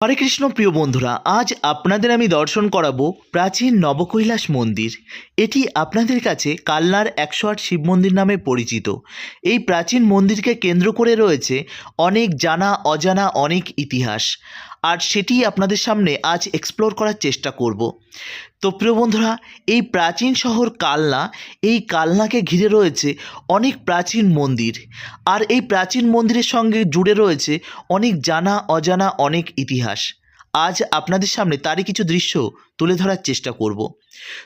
হরে কৃষ্ণ প্রিয় বন্ধুরা, আজ আপনাদের আমি দর্শন করাবো প্রাচীন নবকৈলাস মন্দির। এটি আপনাদের কাছে কালনার একশো আট শিব মন্দির নামে পরিচিত। এই প্রাচীন মন্দিরকে কেন্দ্র করে রয়েছে অনেক জানা অজানা অনেক ইতিহাস। আর সেটি আপনাদের সামনে আজ এক্সপ্লোর করার চেষ্টা করব। তো প্রিয় বন্ধুরা, এই প্রাচীন শহর কালনা, এই কালনাকে ঘিরে রয়েছে অনেক প্রাচীন মন্দির। আর এই প্রাচীন মন্দিরের সঙ্গে জুড়ে রয়েছে অনেক জানা, অজানা, অনেক ইতিহাস। আজ আপনাদের সামনে তারই কিছু দৃশ্য তুলে ধরার চেষ্টা করব।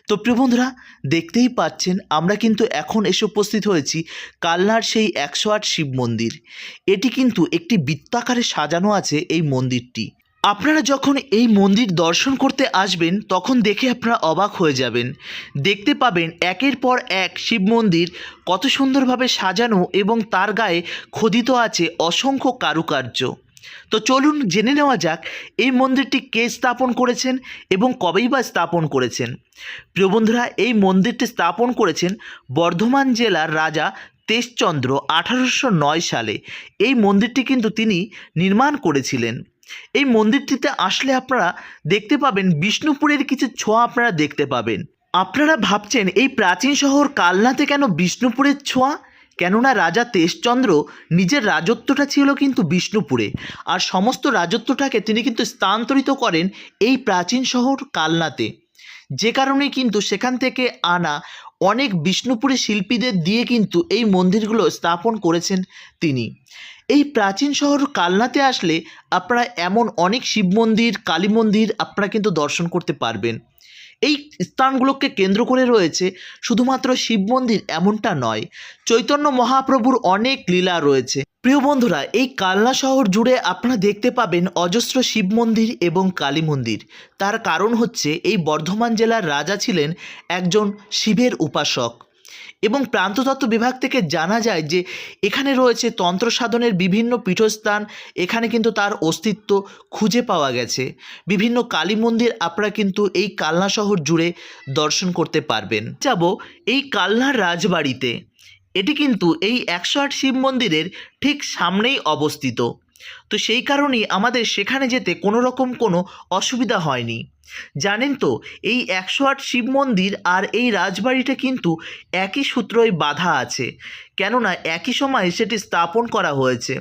তো প্রিয় বন্ধুরা, দেখতেই পাচ্ছেন আমরা কিন্তু এখন এসে উপস্থিত হয়েছি কালনার সেই একশো আট শিব মন্দির। এটি কিন্তু একটি বৃত্তাকারে সাজানো আছে এই মন্দিরটি। আপনারা যখন এই মন্দির দর্শন করতে আসবেন, তখন দেখে আপনারা অবাক হয়ে যাবেন। দেখতে পাবেন একের পর এক শিব মন্দির কত সুন্দরভাবে সাজানো এবং তার গায়ে খোদিত আছে অসংখ্য কারুকার্য। তো চলুন জেনে নেওয়া যাক, এই মন্দিরটি কে স্থাপন করেছেন এবং কবেই বা স্থাপন করেছেন। প্রিয় বন্ধুরা, এই মন্দিরটি স্থাপন করেছেন বর্ধমান জেলার রাজা তেজচন্দ্র আঠারোশো নয় সালে। এই মন্দিরটি কিন্তু তিনি নির্মাণ করেছিলেন। এই মন্দিরটিতে আসলে আপনারা দেখতে পাবেন বিষ্ণুপুরের কিছু ছোঁয়া আপনারা দেখতে পাবেন। আপনারা ভাবছেন এই প্রাচীন শহর কালনাতে কেন বিষ্ণুপুরের ছোঁয়া? কেননা রাজা তেজচন্দ্র নিজের রাজত্বটা ছিল কিন্তু বিষ্ণুপুরে। আর সমস্ত রাজত্বটাকে তিনি কিন্তু স্থানান্তরিত করেন এই প্রাচীন শহর কালনাতে। যে কারণে কিন্তু সেখান থেকে আনা অনেক বিষ্ণুপুরী শিল্পীদের দিয়ে কিন্তু এই মন্দিরগুলো স্থাপন করেছেন তিনি। এই প্রাচীন শহর কালনাতে আসলে আপনারা এমন অনেক শিব মন্দির, কালী মন্দির আপনারা কিন্তু দর্শন করতে পারবেন। এই স্থানগুলোকে কেন্দ্র করে রয়েছে শুধুমাত্র শিব মন্দির এমনটা নয়, চৈতন্য মহাপ্রভুর অনেক লীলা রয়েছে। প্রিয় বন্ধুরা, এই কালনা শহর জুড়ে আপনারা দেখতে পাবেন অজস্র শিব মন্দির এবং কালী মন্দির। তার কারণ হচ্ছে এই বর্ধমান জেলার রাজা ছিলেন একজন শিবের উপাসক। এবং প্রান্ততত্ত্ব বিভাগ থেকে জানা যায় যে এখানে রয়েছে তন্ত্র সাধনের বিভিন্ন পীঠস্থান, এখানে কিন্তু তার অস্তিত্ব খুঁজে পাওয়া গেছে। বিভিন্ন কালী মন্দির আপনারা কিন্তু এই কালনা শহর জুড়ে দর্শন করতে পারবেন। যাব এই কালনার রাজবাড়িতে। এটি কিন্তু এই একশো আট শিব মন্দিরের ঠিক সামনেই অবস্থিত। তো সেই কারণেই আমাদের সেখানে যেতে কোনো রকম কোনো অসুবিধা হয়নি। জানেন তো, এই একশো আট শিব মন্দির আর এই রাজবাড়িটা কিন্তু একই সূত্রই বাধা আছে। কেননা একই সময়ে সেটি স্থাপন করা হয়েছে।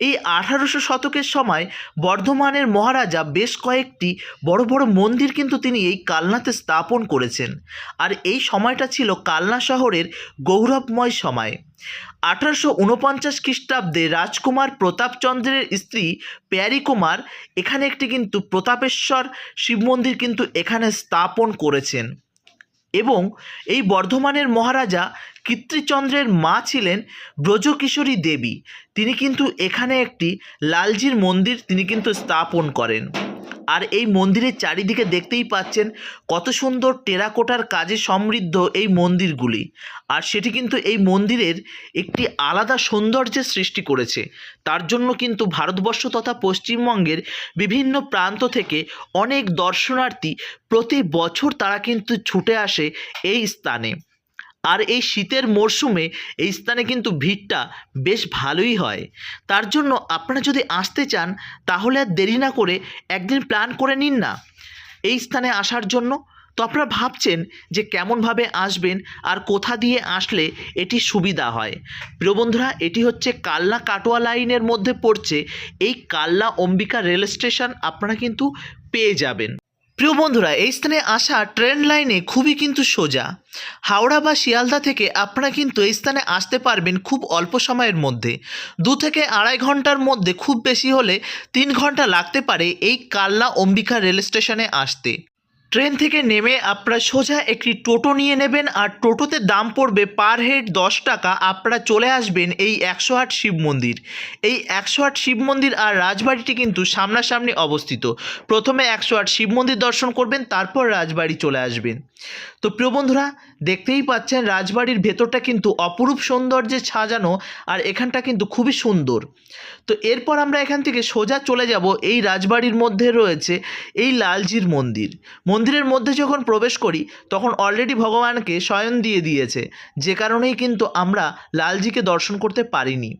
এই আঠারোশো শতকের সময় বর্ধমানের মহারাজা বেশ কয়েকটি বড় বড় মন্দির কিন্তু তিনি এই কালনাতে স্থাপন করেছেন। আর এই সময়টা ছিল কালনা শহরের গৌরবময় সময়। আঠারোশো উনপঞ্চাশ খ্রিস্টাব্দে রাজকুমার প্রতাপচন্দ্রের স্ত্রী প্যারি কুমার এখানে একটি কিন্তু প্রতাপেশ্বর শিব মন্দির কিন্তু এখানে স্থাপন করেছেন। এবং এই বর্ধমানের মহারাজা কীর্তিচন্দ্রের মা ছিলেন ব্রজকিশোরী দেবী। তিনি কিন্তু এখানে একটি লালজির মন্দির তিনি কিন্তু স্থাপন করেন। আর এই মন্দিরের চারিদিকে দেখতেই পাচ্ছেন কত সুন্দর টেরাকোটার কাজে সমৃদ্ধ এই মন্দিরগুলি। আর সেটি কিন্তু এই মন্দিরের একটি আলাদা সৌন্দর্যের সৃষ্টি করেছে। তার জন্য কিন্তু ভারতবর্ষ তথা পশ্চিমবঙ্গের বিভিন্ন প্রান্ত থেকে অনেক দর্শনার্থী প্রতি বছর তারা কিন্তু ছুটে আসে এই স্থানে। আর এই শীতের মরশুমে এই স্থানে কিন্তু ভিড়টা বেশ ভালোই হয়। তার জন্য আপনারা যদি আসতে চান, তাহলে আর দেরি না করে একদিন প্ল্যান করে নিন না। এই স্থানে আসার জন্য তো আপনারা ভাবছেন যে কেমনভাবে আসবেন আর কোথা দিয়ে আসলে এটি সুবিধা হয়। প্রিয় বন্ধুরা, এটি হচ্ছে কাল্লা কাটোয়া লাইনের মধ্যে পড়ছে। এই কাল্লা অম্বিকা রেল স্টেশন আপনারা কিন্তু পেয়ে যাবেন। প্রিয় বন্ধুরা, এই স্থানে আসা ট্রেন লাইনে খুবই কিন্তু সোজা। হাওড়া বা শিয়ালদা থেকে আপনারা কিন্তু এই স্থানে আসতে পারবেন খুব অল্প সময়ের মধ্যে। দু থেকে আড়াই ঘণ্টার মধ্যে খুব বেশি হলে তিন ঘণ্টা লাগতে পারে এই কাল্লা অম্বিকা রেল স্টেশনে আসতে। ট্রেন থেকে নেমে আপনারা সোজা একটি টোটো নিয়ে নেবেন আর টোটোতে দাম পড়বে পার হেড দশ টাকা। আপনারা চলে আসবেন এই একশো আট শিব মন্দির। এই একশো আট শিব মন্দির আর রাজবাড়িটি কিন্তু সামনাসামনি অবস্থিত। প্রথমে একশো আট শিব মন্দির দর্শন করবেন, তারপর রাজবাড়ি চলে আসবেন। তো প্রিয় বন্ধুরা, দেখতেই পাচ্ছেন রাজবাড়ির ভেতরটা কিন্তু অপরূপ সৌন্দর্যে সাজানো আর এখানটা কিন্তু খুবই সুন্দর। তো এরপর আমরা এখান থেকে সোজা চলে যাব এই রাজবাড়ির মধ্যে রয়েছে এই লালজির মন্দির। মন্দিরের মধ্যে যখন প্রবেশ করি, তখন অলরেডি ভগবানকে শয়ন দিয়ে দিয়েছে। যে কারণেই কিন্তু আমরা লালজিকে দর্শন করতে পারিনি।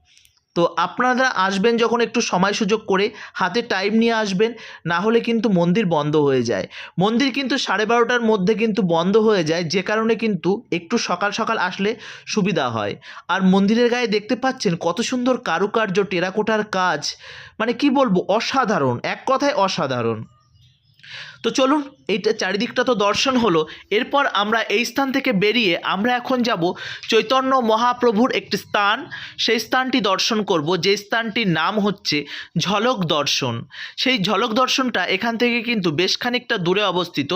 তো আপনারা আসবেন যখন একটু সময় সুযোগ করে, হাতে টাইম নিয়ে আসবেন, না হলে কিন্তু মন্দির বন্ধ হয়ে যায়। মন্দির কিন্তু সাড়ে বারোটার মধ্যে কিন্তু বন্ধ হয়ে যায়, যে কারণে কিন্তু একটু সকাল সকাল আসলে সুবিধা হয়। আর মন্দিরের গায়ে দেখতে পাচ্ছেন কত সুন্দর কারুকার্য, টেরাকোটার কাজ। মানে কি বলব, অসাধারণ। এক কথায় অসাধারণ। তো চলুন, এইটা চারিদিকটা তো দর্শন হলো। এরপর আমরা এই স্থান থেকে বেরিয়ে আমরা এখন যাব চৈতন্য মহাপ্রভুর একটি স্থান। সেই স্থানটি দর্শন করব। যে স্থানটির নাম হচ্ছে ঝলক দর্শন। সেই ঝলক দর্শনটা এখান থেকে কিন্তু বেশ খানিকটা দূরে অবস্থিত।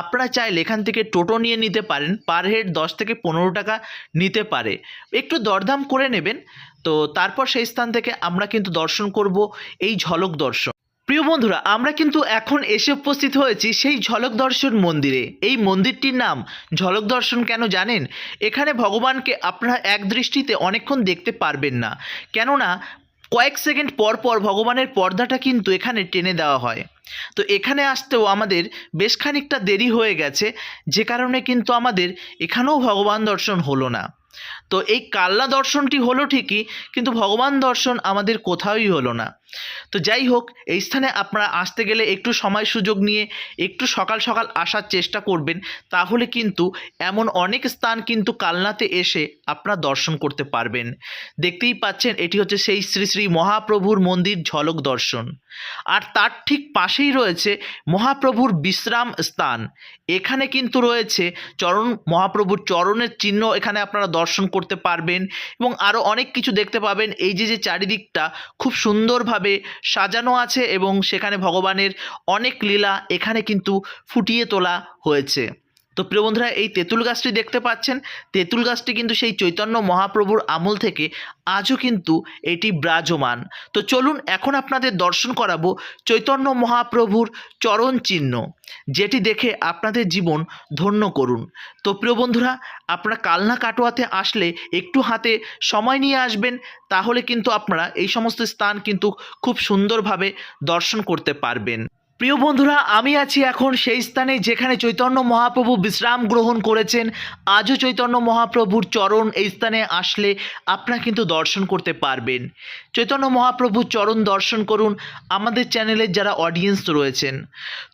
আপনারা চাইলে এখান থেকে টোটো নিয়ে নিতে পারেন। পার হেড দশ থেকে পনেরো টাকা নিতে পারে। একটু দরদাম করে নেবেন। তো তারপর সেই স্থান থেকে আমরা কিন্তু দর্শন করব এই ঝলক দর্শন। প্রিয় বন্ধুরা, আমরা কিন্তু এখন এসে উপস্থিত হয়েছি সেই ঝলক দর্শন মন্দিরে। এই মন্দিরটির নাম ঝলক দর্শন কেন জানেন? এখানে ভগবানকে আপনারা এক দৃষ্টিতে অনেকক্ষণ দেখতে পারবেন না। কেননা, কয়েক সেকেন্ড পর পর ভগবানের পর্দাটা কিন্তু এখানে টেনে দেওয়া হয়। তো এখানে আসতেও আমাদের বেশ খানিকটা দেরি হয়ে গেছে, যে কারণে কিন্তু আমাদের এখানেও ভগবান দর্শন হলো না। তো এই কাল্লা দর্শনটি হলো ঠিকই, কিন্তু ভগবান দর্শন আমাদের কোথাওই হলো না। তো যাই হোক এই স্থানে আপনারা আসতে গেলে একটু সময় সুযোগ নিয়ে একটু সকাল সকাল আসার চেষ্টা করবেন। তাহলে কিন্তু এমন অনেক স্থান কিন্তু কালনাতে এসে আপনারা দর্শন করতে পারবেন। দেখতেই পাচ্ছেন, এটি হচ্ছে সেই শ্রী শ্রী মহাপ্রভুর মন্দির ঝলক দর্শন। আর তার ঠিক পাশেই রয়েছে মহাপ্রভুর বিশ্রাম স্থান। এখানে কিন্তু রয়েছে চরণ, মহাপ্রভুর চরণের চিহ্ন এখানে আপনারা দর্শন করতে পারবেন এবং আরও অনেক কিছু দেখতে পাবেন। এই যে যে চারিদিকটা খুব সুন্দরভাবে সাজানো আছে এবং সেখানে ভগবানের অনেক লীলা এখানে কিন্তু ফুটিয়ে তোলা হয়েছে। তো প্রিয় বন্ধুরা, এই তেঁতুল গাছটি দেখতে পাচ্ছেন। তেঁতুল গাছটি কিন্তু সেই চৈতন্য মহাপ্রভুর আমল থেকে আজও কিন্তু এটি বিরাজমান। তো চলুন এখন আপনাদের দর্শন করাবো চৈতন্য মহাপ্রভুর চরণ চিহ্ন, যেটি দেখে আপনাদের জীবন ধন্য করুন। তো প্রিয় বন্ধুরা, আপনারা কালনা কাটোয়াতে আসলে একটু হাতে সময় নিয়ে আসবেন, তাহলে কিন্তু আপনারা এই সমস্ত স্থান কিন্তু খুব সুন্দরভাবে দর্শন করতে পারবেন। প্রিয় বন্ধুরা, আমি আছি এখন সেই স্থানে যেখানে চৈতন্য মহাপ্রভু বিশ্রাম গ্রহণ করেছেন। আজও চৈতন্য মহাপ্রভুর চরণ এই স্থানে আসলে আপনারা কিন্তু দর্শন করতে পারবেন। চৈতন্য মহাপ্রভুর চরণ দর্শন করুন আমাদের চ্যানেলের যারা অডিয়েন্স রয়েছেন।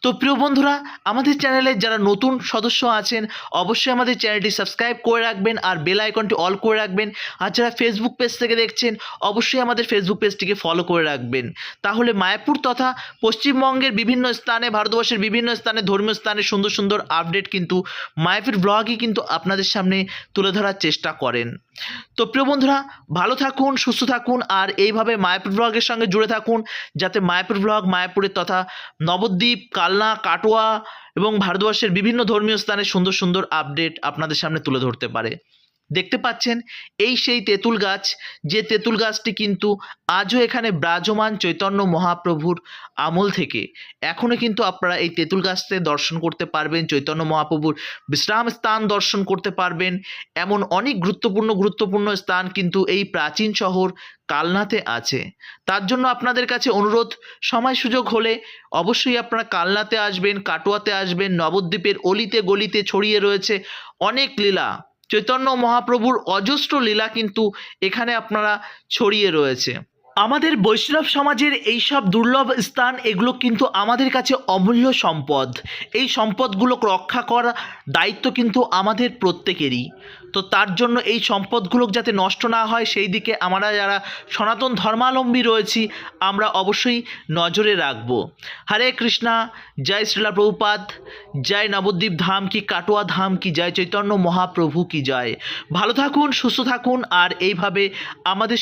তো প্রিয় বন্ধুরা, আমাদের চ্যানেলের যারা নতুন সদস্য আছেন, অবশ্যই আমাদের চ্যানেলটি সাবস্ক্রাইব করে রাখবেন আর বেল আইকনটি অল করে রাখবেন। আর যারা ফেসবুক পেজ থেকে দেখছেন, অবশ্যই আমাদের ফেসবুক পেজটিকে ফলো করে রাখবেন। তাহলে মায়াপুর তথা পশ্চিমবঙ্গের বিভিন্ন স্থানে, ভারতবর্ষের বিভিন্ন স্থানে ধর্মীয় স্থানে সুন্দর সুন্দর আপডেট কিন্তু মায়াপুর ব্লগই কিন্তু আপনাদের সামনে তুলে ধরার চেষ্টা করেন। তো প্রিয় বন্ধুরা, ভালো থাকুন, সুস্থ থাকুন আর এইভাবে মায়াপুর ব্লগের সঙ্গে জুড়ে থাকুন যাতে মায়াপুর ব্লগ মায়াপুরের তথা নবদ্বীপ, কালনা, কাটোয়া এবং ভারতবর্ষের বিভিন্ন ধর্মীয় স্থানে সুন্দর সুন্দর আপডেট আপনাদের সামনে তুলে ধরতে পারে। দেখতে পাচ্ছেন? এই সেই তেঁতুল গাছ, যে তেঁতুল গাছটি কিন্তু আজও এখানে বিরাজমান চৈতন্য মহাপ্রভুর আমল থেকে। এখনও কিন্তু আপনারা এই তেঁতুল গাছতে দর্শন করতে পারবেন, চৈতন্য মহাপ্রভুর বিশ্রাম স্থান দর্শন করতে পারবেন। এমন অনেক গুরুত্বপূর্ণ গুরুত্বপূর্ণ স্থান কিন্তু এই প্রাচীন শহর কালনাতে আছে। তার জন্য আপনাদের কাছে অনুরোধ, সময় সুযোগ হলে অবশ্যই আপনারা কালনাতে আসবেন, কাটোয়াতে আসবেন, নবদ্বীপের অলিতে গলিতে ছড়িয়ে রয়েছে অনেক লীলা। চৈতন্য মহাপ্রভুর অজস্র লীলা কিন্তু এখানে আপনারা ছড়িয়ে রয়েছে। আমাদের বৈষ্ণব সমাজের এই সব দুর্লভ স্থান, এগুলো কিন্তু আমাদের কাছে অমূল্য সম্পদ। এই সম্পদগুলো রক্ষা করার দায়িত্ব কিন্তু আমাদের প্রত্যেকেরই। তো তার জন্য এই সম্পদগুলো যাতে নষ্ট না হয়, সেই দিকে আমরা যারা সনাতন ধর্মাবলম্বী রয়েছি, আমরা অবশ্যই নজরে রাখব। হরে কৃষ্ণা, জয় শ্রীলা প্রভুপাদ, জয় নবদ্বীপ ধাম কি কাটোয়া ধাম কি জয় চৈতন্য মহাপ্রভু কি জয়। ভালো থাকুন, সুস্থ থাকুন, আর এইভাবে আমাদের